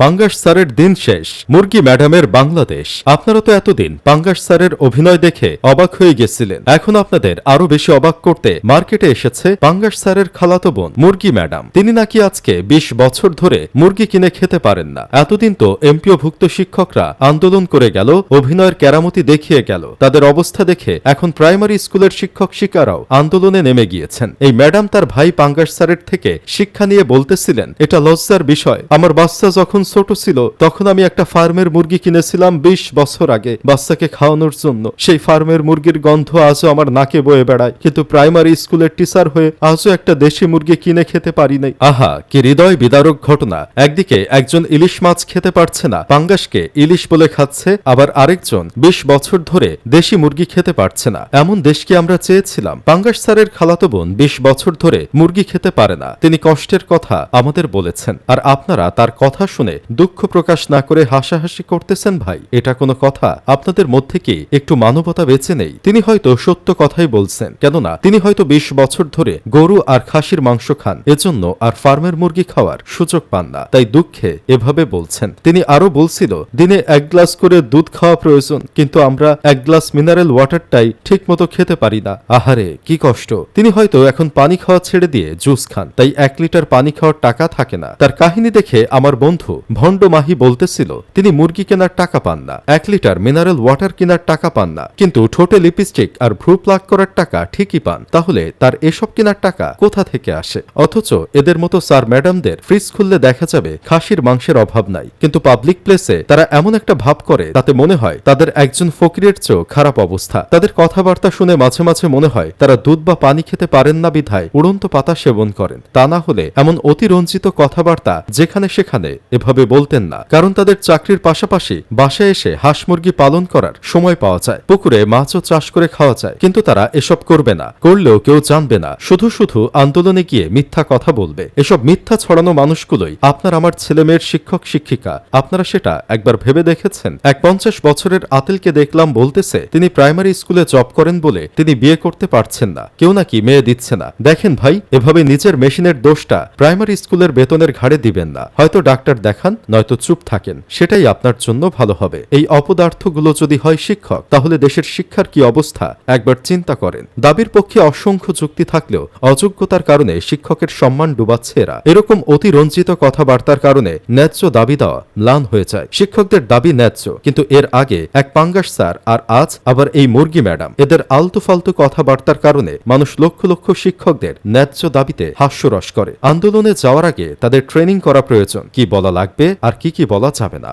পাঙ্গাস স্যারের দিন শেষ। মুরগি ম্যাডামের বাংলাদেশ। আপনারা তো এতদিন পাঙ্গাস স্যারের অভিনয় দেখে অবাক হয়ে গেছিলেন। এখন আপনাদের আরও বেশি অবাক করতে মার্কেটে এসেছে পাঙ্গাস স্যারের খালাতো বোন, মুরগি ম্যাডাম। তিনি নাকি আজকে ২০ বছর ধরে মুরগি কিনে খেতে পারেন না। এতদিন তো এমপিওভুক্ত শিক্ষকরা আন্দোলন করে গেল, অভিনয়ের কেরামতি দেখিয়ে গেল। তাদের অবস্থা দেখে এখন প্রাইমারি স্কুলের শিক্ষক শিকারাও আন্দোলনে নেমে গিয়েছেন। এই ম্যাডাম তার ভাই পাঙ্গাস স্যারের থেকে শিক্ষা নিয়ে বলতেছিলেন, এটা লজ্জার বিষয়। আমার বাচ্চা যখন ছোট ছিল, তখন আমি একটা ফার্মের মুরগি কিনেছিলাম বিশ বছর আগে, বাচ্চাকে খাওয়ানোর জন্য। সেই ফার্মের মুরগির গন্ধ আজও আমার নাকে বয়ে বেড়ায়, কিন্তু প্রাইমারি স্কুলের টিচার হয়ে আজও একটা দেশি মুরগি কিনে খেতে পারি নাই। আহা, কি হৃদয় বিদারক ঘটনা। একদিকে একজন ইলিশ মাছ খেতে পারছে না, পাঙ্গাসকে ইলিশ বলে খাচ্ছে, আবার আরেকজন বিশ বছর ধরে দেশি মুরগি খেতে পারছে না। এমন দেশকে আমরা চেয়েছিলাম। পাঙ্গাস স্যারের খালাতো বোন বিশ বছর ধরে মুরগি খেতে পারে না। তিনি কষ্টের কথা আমাদের বলেছেন। আর আপনারা তার কথা শুনে দুঃখ প্রকাশ না করে হাসাহাসি করতেছেন ভাই। এটা কোনো কথা? আপনাদের মধ্যে কি একটু মানবতা বেঁচে নেই? তিনি হয়তো সত্য কথাই বলছেন। কেননা, তিনি হয়তো বিশ বছর ধরে গরু আর খাসির মাংস খান, এজন্য আর ফার্মের মুরগি খাওয়ার সুযোগ পান না। তাই দুঃখে এভাবে বলছেন। তিনি আরও বলছিল, দিনে এক গ্লাস করে দুধ খাওয়া প্রয়োজন, কিন্তু আমরা এক গ্লাস মিনারেল ওয়াটারটাই ঠিক মতো খেতে পারি না। আহারে, কি কষ্ট। তিনি হয়তো এখন পানি খাওয়া ছেড়ে দিয়ে জুস খান, তাই এক লিটার পানি খাওয়ার টাকা থাকে না। তার কাহিনী দেখে আমার বন্ধু ভণ্ড মাহি বলতেছিল, তিনি মুরগি কেনার টাকা পান না, এক লিটার মিনারেল ওয়াটার কেনার টাকা পান না, কিন্তু ঠোঁটে লিপস্টিক আর ভ্রু প্লাক করার টাকা ঠিকই পান, তাহলে তার এসব কেনার টাকা কোথা থেকে আসে? অথচ এদের মতো স্যার ম্যাডামদের ফ্রিজ খুললে দেখা যাবে খাসির মাংসের অভাব নাই, কিন্তু পাবলিক প্লেসে তারা এমন একটা ভাব করে, তাতে মনে হয় তাদের একজন ফকিরের চেয়েও খারাপ অবস্থা। তাদের কথাবার্তা শুনে মাঝে মাঝে মনে হয় তারা দুধ বা পানি খেতে পারেন না বিধায় উড়ন্ত পাতা সেবন করেন, তা না হলে এমন অতিরঞ্জিত কথাবার্তা যেখানে সেখানে এভাবে বলতেন না, কারণ তাদের চাকরির পাশাপাশি বাসায় এসে হাঁস মুরগি পালন করার সময় পাওয়া যায়, পুকুরে মাছও চাষ করে খাওয়া যায়। কিন্তু তারা এসব করবে না, করলেও কেউ জানবে না, শুধু শুধু আন্দোলনে গিয়ে মিথ্যা কথা বলবে। এসব মিথ্যা ছড়ানো মানুষগুলোই আপনার আমার ছেলে মেয়ের শিক্ষক, শিক্ষিকা, আপনারা সেটা একবার ভেবে দেখেছেন? এক পঞ্চাশ বছরের আতেলকে দেখলাম বলতেছে, তিনি প্রাইমারি স্কুলে জব করেন বলে তিনি বিয়ে করতে পারছেন না, কেউ নাকি মেয়ে দিচ্ছে না। দেখেন ভাই, এভাবে নিজের মেশিনের দোষটা প্রাইমারি স্কুলের বেতনের ঘাড়ে দিবেন না, হয়তো ডাক্তার দেখান, নয়তো চুপ থাকেন। সেটাই আপনার জন্য ভালো হবে। এই অপদার্থগুলো যদি হয় শিক্ষক, তাহলে দেশের শিক্ষার কি অবস্থা? একবার চিন্তা করেন। দাবির পক্ষে অসংখ্য যুক্তি থাকলেও অযোগ্যতার কারণে শিক্ষকের সম্মান ডুবাচ্ছে এরা। এরকম অতিরঞ্জিত কথাবার্তার কারণে ন্যায্য দাবি দেওয়া ম্লান হয়ে যায়। শিক্ষকদের দাবি ন্যায্য, কিন্তু এর আগে এক পাঙ্গাস স্যার আর আজ আবার এই মুরগি ম্যাডাম। এদের আলতু ফালতু কথাবার্তার কারণে মানুষ লক্ষ লক্ষ শিক্ষকদের ন্যায্য দাবিতে হাস্যরস করে। আন্দোলনে যাওয়ার আগে তাদের ট্রেনিং করা প্রয়োজন। কি বলা লাগবে? আর কি কি বলা যাবে না।